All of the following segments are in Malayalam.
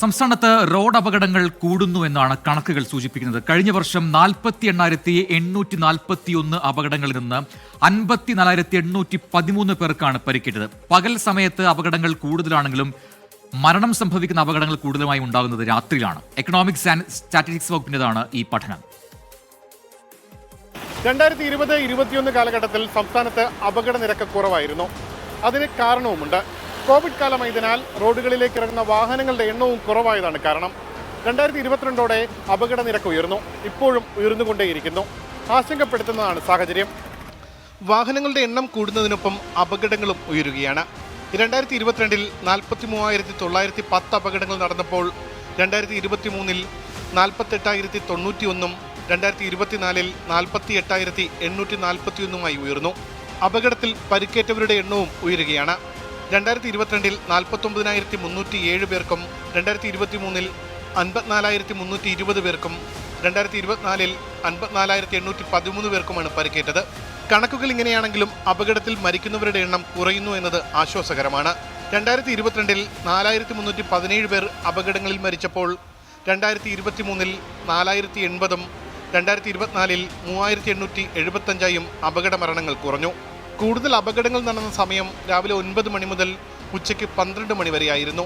സംസ്ഥാനത്ത് റോഡ് അപകടങ്ങൾ കൂടുന്നു എന്നാണ് കണക്കുകൾ സൂചിപ്പിക്കുന്നത്. കഴിഞ്ഞ വർഷം നാൽപ്പത്തി എണ്ണായിരത്തി എണ്ണൂറ്റി നാൽപ്പത്തി ഒന്ന് അപകടങ്ങളിൽ നിന്ന് അൻപത്തി നാലായിരത്തി എണ്ണൂറ്റി പതിമൂന്ന് പേർക്കാണ് പരിക്കേറ്റത്. പകൽ സമയത്ത് അപകടങ്ങൾ കൂടുതലാണെങ്കിലും മരണം സംഭവിക്കുന്ന അപകടങ്ങൾ കൂടുതലായി ഉണ്ടാകുന്നത് രാത്രിയിലാണ്. എക്കണോമിക്സ് ആൻഡ് സ്റ്റാറ്റിസ്റ്റിക്സ് വകുപ്പിന്റെതാണ് ഈ പഠനം. രണ്ടായിരത്തി ഇരുപത് ഇരുപത്തിയൊന്ന് കാലഘട്ടത്തിൽ സംസ്ഥാനത്ത് അപകട നിരക്ക് കുറവായിരുന്നു. അതിന് കാരണവുമുണ്ട്. കോവിഡ് കാലമായതിനാൽ റോഡുകളിലേക്ക് ഇറങ്ങുന്ന വാഹനങ്ങളുടെ എണ്ണവും കുറവായതാണ് കാരണം രണ്ടായിരത്തി ഇരുപത്തിരണ്ടോടെ അപകട നിരക്ക് ഉയർന്നു. ഇപ്പോഴും ഉയർന്നുകൊണ്ടേയിരിക്കുന്നു. ആശങ്കപ്പെടുത്തുന്നതാണ് സാഹചര്യം. വാഹനങ്ങളുടെ എണ്ണം കൂടുന്നതിനൊപ്പം അപകടങ്ങളും ഉയരുകയാണ്. രണ്ടായിരത്തി ഇരുപത്തിരണ്ടിൽ നാൽപ്പത്തി മൂവായിരത്തി തൊള്ളായിരത്തി പത്ത് അപകടങ്ങൾ നടന്നപ്പോൾ രണ്ടായിരത്തി ഇരുപത്തി മൂന്നിൽ നാൽപ്പത്തെട്ടായിരത്തി തൊണ്ണൂറ്റി ഒന്നും രണ്ടായിരത്തി ഇരുപത്തിനാലിൽ നാൽപ്പത്തി എട്ടായിരത്തി എണ്ണൂറ്റി നാൽപ്പത്തി ഒന്നുമായി ഉയർന്നു. അപകടത്തിൽ പരിക്കേറ്റവരുടെ എണ്ണവും ഉയരുകയാണ്. രണ്ടായിരത്തി ഇരുപത്തിരണ്ടിൽ നാൽപ്പത്തൊമ്പതിനായിരത്തി മുന്നൂറ്റി ഏഴ് പേർക്കും രണ്ടായിരത്തി ഇരുപത്തി മൂന്നിൽ അൻപത്തിനാലായിരത്തി മുന്നൂറ്റി ഇരുപത് പേർക്കും രണ്ടായിരത്തി ഇരുപത്തിനാലിൽ അൻപത്തിനാലായിരത്തി എണ്ണൂറ്റി പതിമൂന്ന് പേർക്കുമാണ് പരിക്കേറ്റത്. കണക്കുകൾ ഇങ്ങനെയാണെങ്കിലും അപകടത്തിൽ മരിക്കുന്നവരുടെ എണ്ണം കുറയുന്നു എന്നത് ആശ്വാസകരമാണ്. രണ്ടായിരത്തി ഇരുപത്തിരണ്ടിൽ നാലായിരത്തി മുന്നൂറ്റി പതിനേഴ് പേർ അപകടങ്ങളിൽ മരിച്ചപ്പോൾ രണ്ടായിരത്തി ഇരുപത്തി മൂന്നിൽ നാലായിരത്തി എൺപതും രണ്ടായിരത്തി ഇരുപത്തിനാലിൽ മൂവായിരത്തി എണ്ണൂറ്റി എഴുപത്തഞ്ചായും അപകട മരണങ്ങൾ കുറഞ്ഞു. കൂടുതൽ അപകടങ്ങൾ നടന്ന സമയം രാവിലെ ഒൻപത് മണി മുതൽ ഉച്ചയ്ക്ക് പന്ത്രണ്ട് മണി വരെയായിരുന്നു.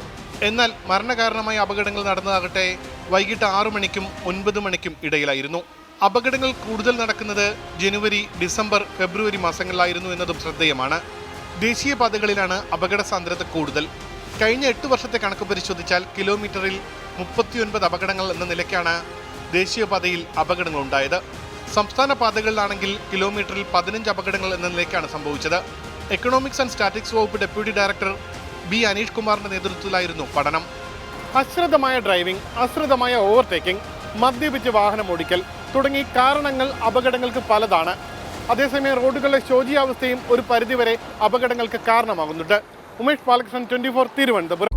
എന്നാൽ മരണകാരണമായ അപകടങ്ങൾ നടന്നതാകട്ടെ വൈകിട്ട് ആറു മണിക്കും ഒൻപത് മണിക്കും ഇടയിലായിരുന്നു. അപകടങ്ങൾ കൂടുതൽ നടക്കുന്നത് ജനുവരി ഡിസംബർ ഫെബ്രുവരി മാസങ്ങളിലായിരുന്നു എന്നതും ശ്രദ്ധേയമാണ്. ദേശീയപാതകളിലാണ് അപകട സാന്ദ്രത കൂടുതൽ. കഴിഞ്ഞ എട്ട് വർഷത്തെ കണക്ക് പരിശോധിച്ചാൽ കിലോമീറ്ററിൽ മുപ്പത്തിയൊൻപത് അപകടങ്ങൾ എന്ന നിലയ്ക്കാണ് ദേശീയപാതയിൽ അപകടങ്ങൾ ഉണ്ടായത് സംസ്ഥാന പാതകളിലാണെങ്കിൽ കിലോമീറ്ററിൽ പതിനഞ്ച് അപകടങ്ങൾ എന്ന നിലയ്ക്കാണ് സംഭവിച്ചത്. എക്കണോമിക്സ് ആൻഡ് സ്റ്റാറ്റിക്സ് വകുപ്പ് ഡെപ്യൂട്ടി ഡയറക്ടർ ബി അനീഷ് കുമാറിന്റെ നേതൃത്വത്തിലായിരുന്നു പഠനം. അശ്രദ്ധമായ ഡ്രൈവിംഗ് അശ്രദ്ധമായ ഓവർടേക്കിംഗ് മദ്യപിച്ച് വാഹനം ഓടിക്കൽ തുടങ്ങി കാരണങ്ങൾ അപകടങ്ങൾക്ക് പലതാണ്. അതേസമയം റോഡുകളുടെ ശോചിയാവസ്ഥയും ഒരു പരിധിവരെ അപകടങ്ങൾക്ക് കാരണമാകുന്നുണ്ട്. Umesh Balakrishnan twenty four Thiruvananthapuram.